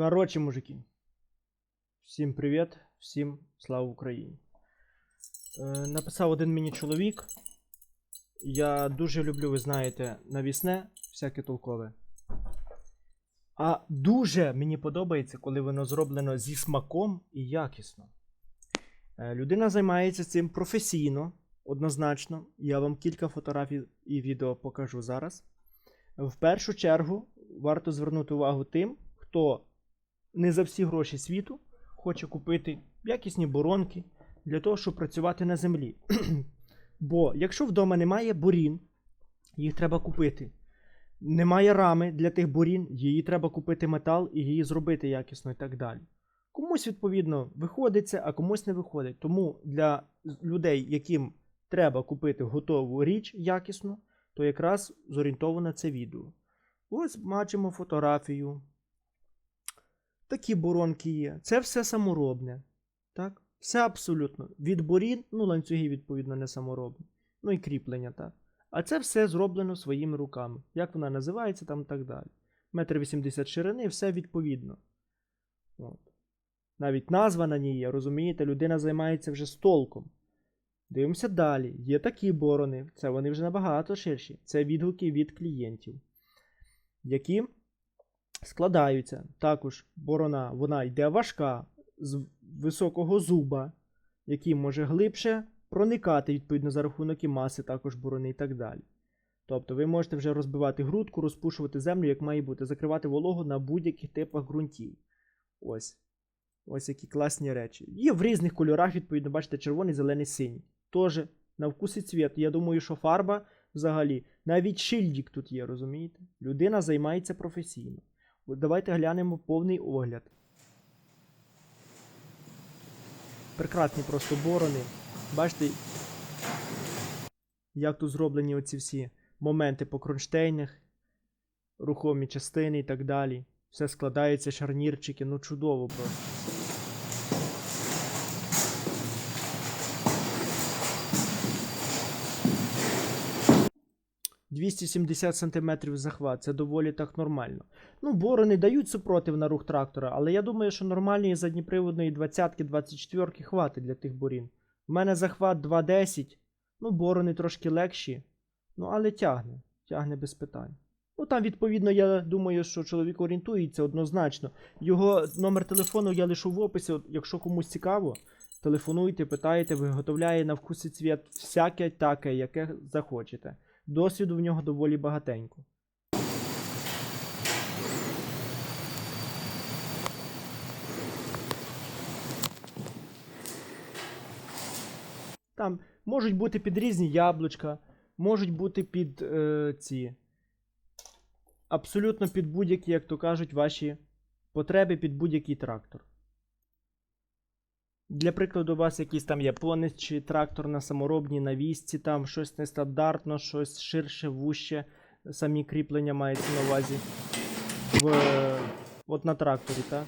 Коротше, мужики. Всім привіт, всім слава Україні. Е, написав один мені чоловік. Я дуже люблю, ви знаєте, навісне, всяке толкове. А дуже мені подобається, коли воно зроблено зі смаком і якісно. Е, людина займається цим професійно, однозначно. Я вам кілька фотографій і відео покажу зараз. В першу чергу варто звернути увагу тим, хто не за всі гроші світу хоче купити якісні боронки для того, щоб працювати на землі. Бо якщо вдома немає борін, їх треба купити. Немає рами для тих борін, її треба купити метал і її зробити якісно і так далі. Комусь, відповідно, виходиться, а комусь не виходить. Тому для людей, яким треба купити готову річ якісну, то якраз зорієнтовано це відео. Ось бачимо фотографію. Такі боронки є. Це все саморобне. Так? Все абсолютно. Від борін, ну, ланцюги, відповідно, не саморобні. Ну і кріплення, так. А це все зроблено своїми руками. Як вона називається там і так далі. Метр вісімдесят ширини, все відповідно. От. Навіть назва на ній є, розумієте, людина займається вже столком. Дивимося далі. Є такі борони, це вони вже набагато ширші. Це відгуки від клієнтів, які складаються. Також борона вона йде важка, з високого зуба, який може глибше проникати, відповідно, за рахунок і маси, також борони і так далі. Тобто ви можете вже розбивати грудку, розпушувати землю, як має бути, закривати вологу на будь-яких типах ґрунтів. Ось. Ось які класні речі. Є в різних кольорах, відповідно, бачите, червоний, зелений, синій. Тоже на вкус і цвіт. Я думаю, що фарба взагалі. Навіть шильдик тут є, розумієте? Людина займається професійно. Давайте глянемо повний огляд. Прекрасні просто борони. Бачите, як тут зроблені оці всі моменти по кронштейнах, рухомі частини і так далі. Все складається, шарнірчики, ну чудово просто. «270 см захват, це доволі так нормально. Ну, борони дають супротив на рух трактора, але я думаю, що нормальної задніприводної 20-ки, 24-ки хватить для тих борін. У мене захват 2.10, ну, борони трошки легші, ну, але тягне, тягне без питань. Ну, там, відповідно, я думаю, що чоловік орієнтується однозначно. Його номер телефону я лишу в описі. Якщо комусь цікаво, телефонуйте, питайте, виготовляє на вкус і цвіт всяке таке, яке захочете. Досвіду в нього доволі багатенько. Там можуть бути під різні яблучка, можуть бути під е, ці. Абсолютно під будь-які, як то кажуть, ваші потреби під будь-який трактор. Для прикладу, у вас якийсь там японець чи трактор на саморобній навісці, там щось нестандартно, щось ширше, вуще, самі кріплення мається на увазі. В, от на тракторі, так?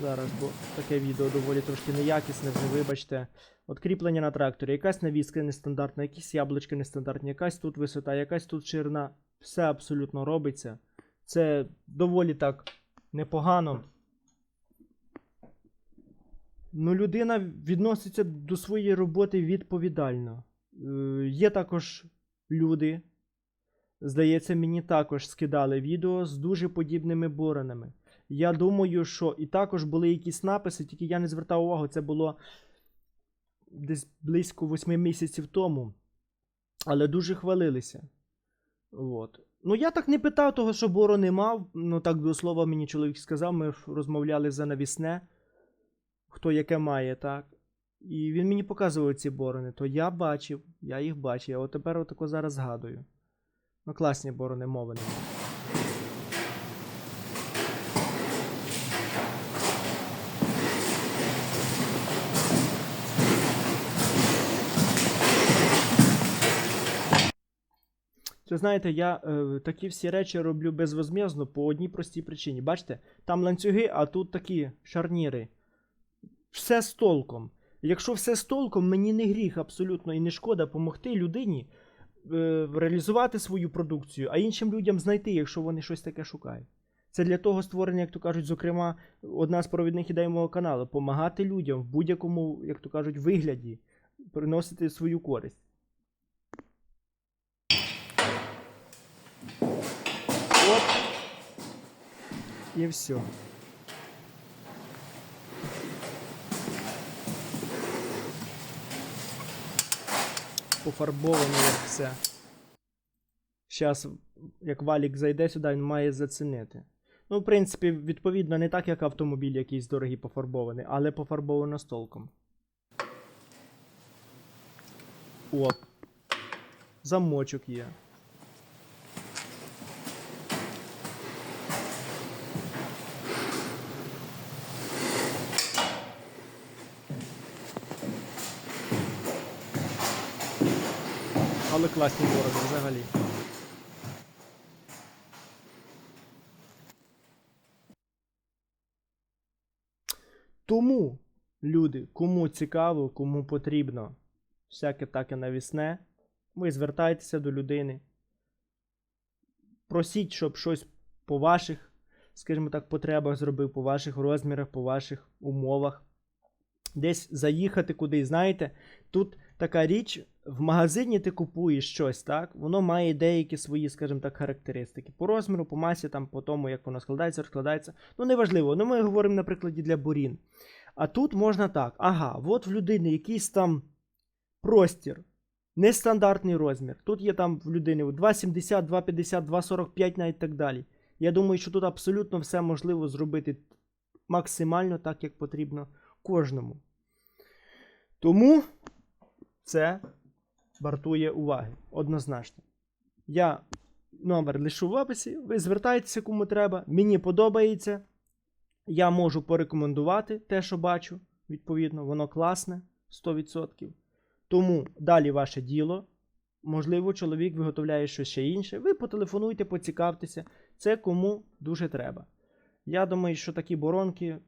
Зараз, бо таке відео доволі трошки неякісне, вже вибачте. От кріплення на тракторі, якась навіска нестандартна, якісь яблучки нестандартні, якась тут висота, якась тут ширина. Все абсолютно робиться. Це доволі так непогано. Ну, людина відноситься до своєї роботи відповідально. Е, є також люди, здається, мені також скидали відео з дуже подібними боронами. Я думаю, що і також були якісь написи, тільки я не звертав увагу, це було десь близько 8 місяців тому. Але дуже хвалилися. От. Ну, я так не питав того, що бору не мав. Ну, так до слова, мені чоловік сказав, ми розмовляли за навісне, хто яке має, так. І він мені показував ці борони, то я бачив, я їх бачив, а от тепер отако зараз згадую. Ну, класні борони мови. Це знаєте, я е, такі всі речі роблю безвозм'язно по одній простій причині. Бачите, там ланцюги, а тут такі шарніри. Все з толком. Якщо все з толком, мені не гріх абсолютно і не шкода допомогти людині е, реалізувати свою продукцію, а іншим людям знайти, якщо вони щось таке шукають. Це для того створення, як то кажуть, зокрема, одна з провідних ідей мого каналу допомагати людям в будь-якому, як то кажуть, вигляді, приносити свою користь. От. І все. Пофарбовано як все. Зараз, як валік зайде сюди, він має зацінити. Ну, в принципі, відповідно, не так, як автомобіль якийсь дорогий пофарбований, але пофарбовано з толком. О. Замочок є. Але класні вороги взагалі. Тому, люди, кому цікаво, кому потрібно всяке таке навісне, ви звертайтеся до людини. Просіть, щоб щось по ваших, скажімо так, потребах зробив, по ваших розмірах, по ваших умовах. Десь заїхати кудись, знаєте, тут така річ, в магазині ти купуєш щось, так? Воно має деякі свої, скажімо так, характеристики. По розміру, по масі, там, по тому, як воно складається, розкладається. Ну, неважливо. Ну, ми говоримо, на прикладі для бурін. А тут можна так. Ага, от в людини якийсь там простір, нестандартний розмір. Тут є там в людини 2,70, 2,50, 2,45 навіть так далі. Я думаю, що тут абсолютно все можливо зробити максимально так, як потрібно кожному. Тому це вартує уваги. Однозначно. Я номер лишу в описі. Ви звертайтеся кому треба. Мені подобається. Я можу порекомендувати те, що бачу. Відповідно, воно класне 100%. Тому далі ваше діло. Можливо, чоловік виготовляє щось ще інше. Ви потелефонуйте, поцікавтеся. Це кому дуже треба. Я думаю, що такі боронки.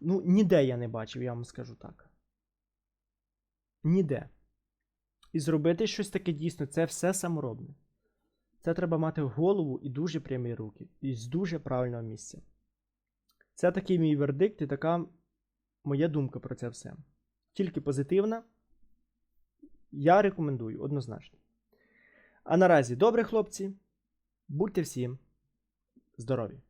Ну, ніде я не бачив, я вам скажу так. Ніде. І зробити щось таке дійсно, це все саморобне. Це треба мати голову і дуже прямі руки, і з дуже правильного місця. Це такий мій вердикт і така моя думка про це все. Тільки позитивна. Я рекомендую однозначно. А наразі, добре, хлопці. Будьте всім здорові!